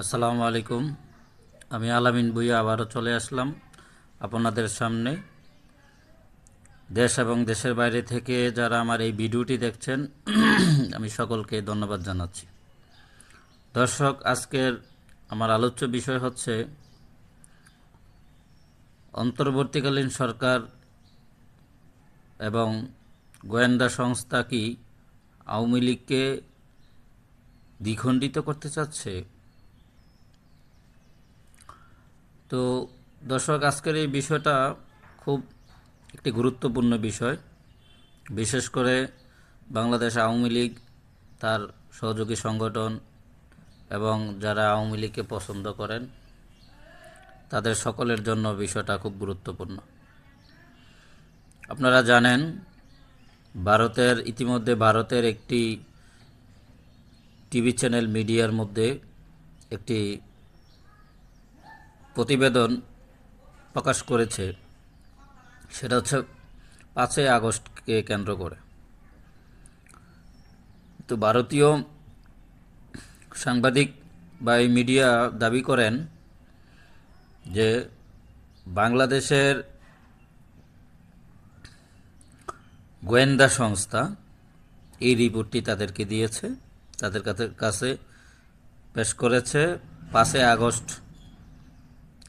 আসসালামু আলাইকুম। আমি আলামিন বুইয়া আবারও চলে আসলাম আপনাদের সামনে। দেশ এবং দেশের বাইরে থেকে যারা আমার এই ভিডিওটি দেখছেন, আমি সকলকে ধন্যবাদ জানাচ্ছি। দর্শক, আজকের আমার আলোচ্য বিষয় হচ্ছে, অন্তর্বর্তীকালীন সরকার এবং গোয়েন্দা সংস্থা কি আওয়ামী লীগকে দ্বিখণ্ডিত করতে চাচ্ছে? তো দর্শক, আজকের এই বিষয়টা খুব একটি গুরুত্বপূর্ণ বিষয়। বিশেষ করে বাংলাদেশ আওয়ামী লীগ, তার সহযোগী সংগঠন এবং যারা আওয়ামী লীগকে পছন্দ করেন, তাদের সকলের জন্য বিষয়টা খুব গুরুত্বপূর্ণ। আপনারা জানেন, ভারতের, ইতিমধ্যে ভারতের একটি টিভি চ্যানেল মিডিয়ার মধ্যে একটি প্রতিবেদন প্রকাশ করেছে, সেটা হচ্ছে পাঁচই আগস্টকে কেন্দ্র করে। তো ভারতীয় সাংবাদিক বা এই মিডিয়া দাবি করেন যে বাংলাদেশের গোয়েন্দা সংস্থা এই রিপোর্টটি তাদেরকে দিয়েছে, তাদের কাছে- পেশ করেছে পাঁচই আগস্ট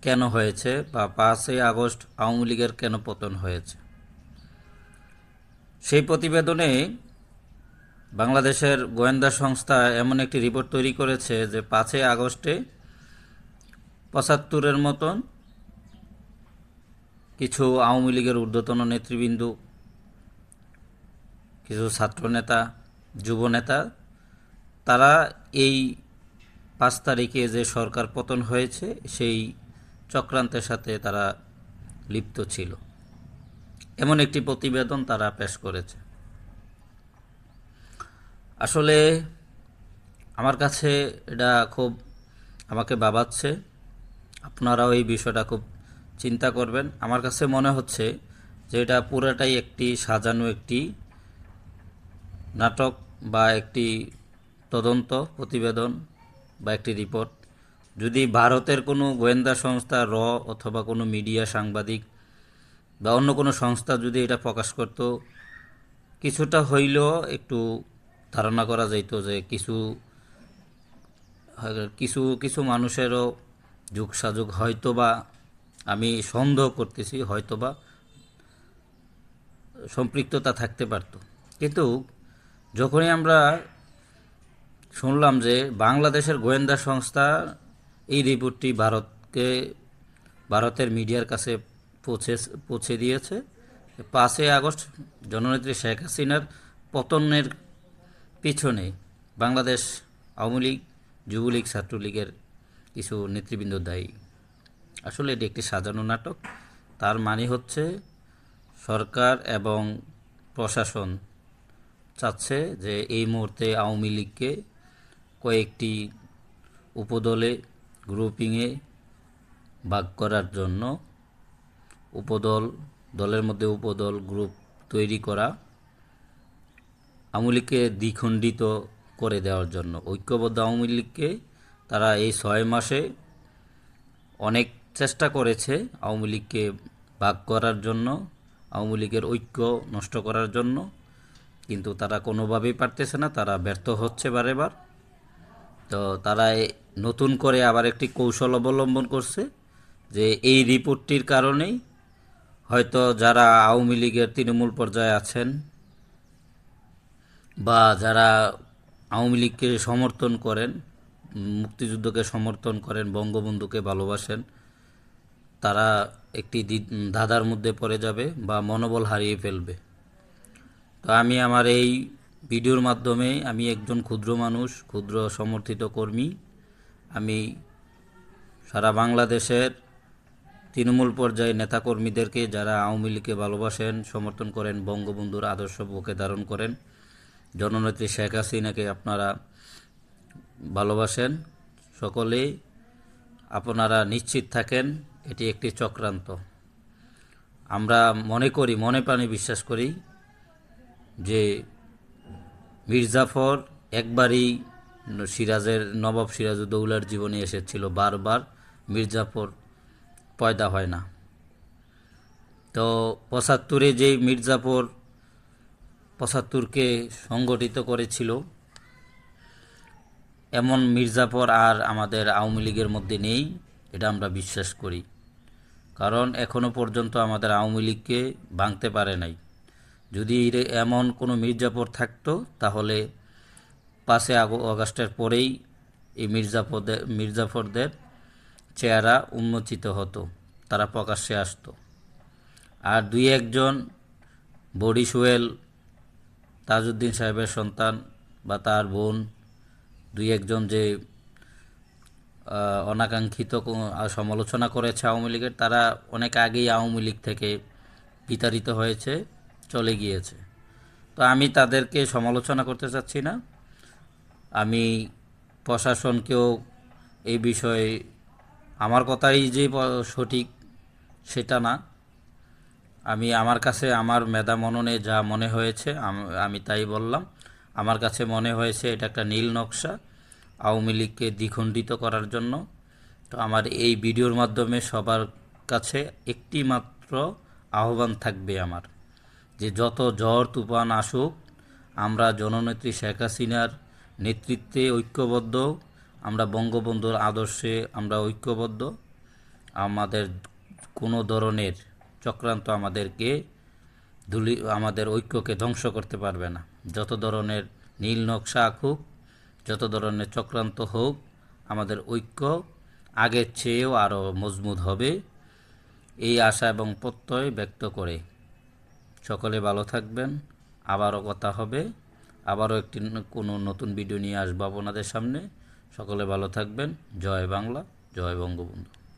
কেন হয়েছে বা পাঁচই আগস্ট আওয়ামী লীগের কেন পতন হয়েছে? সেই প্রতিবেদনে বাংলাদেশের গোয়েন্দা সংস্থা এমন একটি রিপোর্ট তৈরি করেছে যে পাঁচই আগস্টে পঁচাত্তরের মতন কিছু আওয়ামী লীগের ঊর্ধ্বতন নেতৃবৃন্দ, কিছু ছাত্রনেতা, যুবনেতা, তারা এই পাঁচ তারিখে যে সরকার পতন হয়েছে, সেই চক্রান্তের সাথে তারা লিপ্ত ছিল। এমন একটি প্রতিবেদন তারা পেশ করেছে। আসলে আমার কাছে এটা খুব আমাকে বাবাচ্ছে। আপনারাও এই বিষয়টা খুব চিন্তা করবেন। আমার কাছে মনে হচ্ছে যে এটা পুরোটাই একটি সাজানো একটি নাটক বা একটি তদন্ত প্রতিবেদন বা একটি রিপোর্ট। যদি ভারতের কোনো গোয়েন্দা সংস্থা, র অথবা কোনো মিডিয়া সাংবাদিক বা অন্য কোনো সংস্থা যদি এটা প্রকাশ করত, কিছুটা হইলেও একটু ধারণা করা যেত যে কিছু কিছু কিছু মানুষেরও যুগ সাযুগ হয়তো বা আমি সন্দেহ করতেছি হয়তো বা সম্পৃক্ততা থাকতে পারত। কিন্তু যখনই আমরা শুনলাম যে বাংলাদেশের গোয়েন্দা সংস্থা এই রিপোর্টটি ভারতকে, ভারতের মিডিয়ার কাছে পৌঁছে পৌঁছে দিয়েছে। পাঁচই আগস্ট জননেত্রী শেখ হাসিনার পতনের পিছনে বাংলাদেশ আওয়ামী লীগ, যুবলীগ, ছাত্রলীগের কিছু নেতৃবৃন্দ দায়ী। আসলে এটি একটি সাজানো নাটক। তার মানে হচ্ছে সরকার এবং প্রশাসন চাচ্ছে যে এই মুহূর্তে আওয়ামী লীগকে কয়েকটি উপদলে গ্রুপিংয়ে ভাগ করার জন্য উপদল, দলের মধ্যে উপদল গ্রুপ তৈরি করা আওয়ামী দ্বিখণ্ডিত করে দেওয়ার জন্য। ঐক্যবদ্ধ আওয়ামী লীগকে তারা এই ছয় মাসে অনেক চেষ্টা করেছে আওয়ামী লীগকে ভাগ করার জন্য আওয়ামী লীগের ঐক্য নষ্ট করার জন্য, কিন্তু তারা কোনোভাবেই পারতেছে না, তারা ব্যর্থ হচ্ছে বারে বার তো তারা নতুন করে আবার একটি কৌশল অবলম্বন করছে যে এই রিপোর্টটির কারণেই হয়তো যারা আওয়ামী লীগের তৃণমূল পর্যায়ে আছেন বা যারা আওয়ামী লীগকে সমর্থন করেন, মুক্তিযুদ্ধকে সমর্থন করেন, বঙ্গবন্ধুকে ভালোবাসেন, তারা একটি ধাঁধার মধ্যে পড়ে যাবে বা মনোবল হারিয়ে ফেলবে। তো আমি আমার এই ভিডিওর মাধ্যমে আমি একজন ক্ষুদ্র মানুষ, ক্ষুদ্র সমর্থিত কর্মী। আমি সারা বাংলাদেশের তৃণমূল পর্যায়ে নেতাকর্মীদেরকে যারা আওয়ামী লীগকে ভালোবাসেন, সমর্থন করেন, বঙ্গবন্ধুর আদর্শ বুকে ধারণ করেন, জননেত্রী শেখ হাসিনাকে আপনারা ভালোবাসেন সকলেই আপনারা নিশ্চিত থাকেন, এটি একটি চক্রান্ত। আমরা মনে করি, মনে প্রাণে বিশ্বাস করি যে মির্জাফর একবারই সিরাজের, নবাব সিরাজউদ্দৌলার জীবনে এসেছিল বারবার। মির্জাফর পয়দা হয় না। তো পঁচাত্তরে যেই মির্জাফর পঁচাত্তরকে সংগঠিত করেছিল, এমন মির্জাফর আর আমাদের আওয়ামী লীগের মধ্যে নেই, এটা আমরা বিশ্বাস করি। কারণ এখনও পর্যন্ত আমাদের আওয়ামী লীগকে ভাঙতে পারে নাই। যদি এমন কোনো মির্জাফর থাকতো, তাহলে পাঁচে আগস্টের পরেই এই মির্জাফরদের মির্জাফরদের চেহারা উন্মোচিত হতো, তারা প্রকাশ্যে আসতো। আর দুই একজন বডি সোয়েল তাজউদ্দিন সাহেবের সন্তান বা তার বোন, দুই একজন যে অনাকাঙ্ক্ষিত সমালোচনা করেছে আওয়ামী লীগের, তারা অনেক আগেই আওয়ামী লীগ থেকে বিতাড়িত হয়েছে। চলে গিয়েছে। তো আমি তাদেরকে সমালোচনা করতে চাচ্ছি না। আমি প্রশাসনকেও এই বিষয়ে, আমার কথাই যে সঠিক সেটা না। আমি আমার কাছে আমার মেধা মননে যা মনে হয়েছে, আমি তাই বললাম। আমার কাছে মনে হয়েছে এটা একটা নীল নকশা আওয়ামী লীগকে দ্বিখণ্ডিত করার জন্য। তো আমার এই ভিডিওর মাধ্যমে সবার কাছে একটি মাত্র আহ্বান থাকবে আমার। যে যত ঝড় তুফান আসুক, আমরা জননেত্রী শেখ হাসিনার নেতৃত্বে ঐক্যবদ্ধ, আমরা বঙ্গবন্ধুর আদর্শে আমরা ঐক্যবদ্ধ। আমাদের কোনো ধরনের চক্রান্ত আমাদেরকে ধুলি, আমাদের ঐক্যকে ধ্বংস করতে পারবে না। যত ধরনের নীল নকশা আঁকুক, যত ধরনের চক্রান্ত হোক, আমাদের ঐক্য আগের চেয়েও আরও মজবুত হবে। এই আশা এবং প্রত্যয় ব্যক্ত করে সকলে ভালো থাকবেন। আবারও কথা হবে। আবারও একটি কোনো নতুন ভিডিও নিয়ে আসব আপনাদের সামনে। সকলে ভালো থাকবেন। জয় বাংলা, জয় বঙ্গবন্ধু।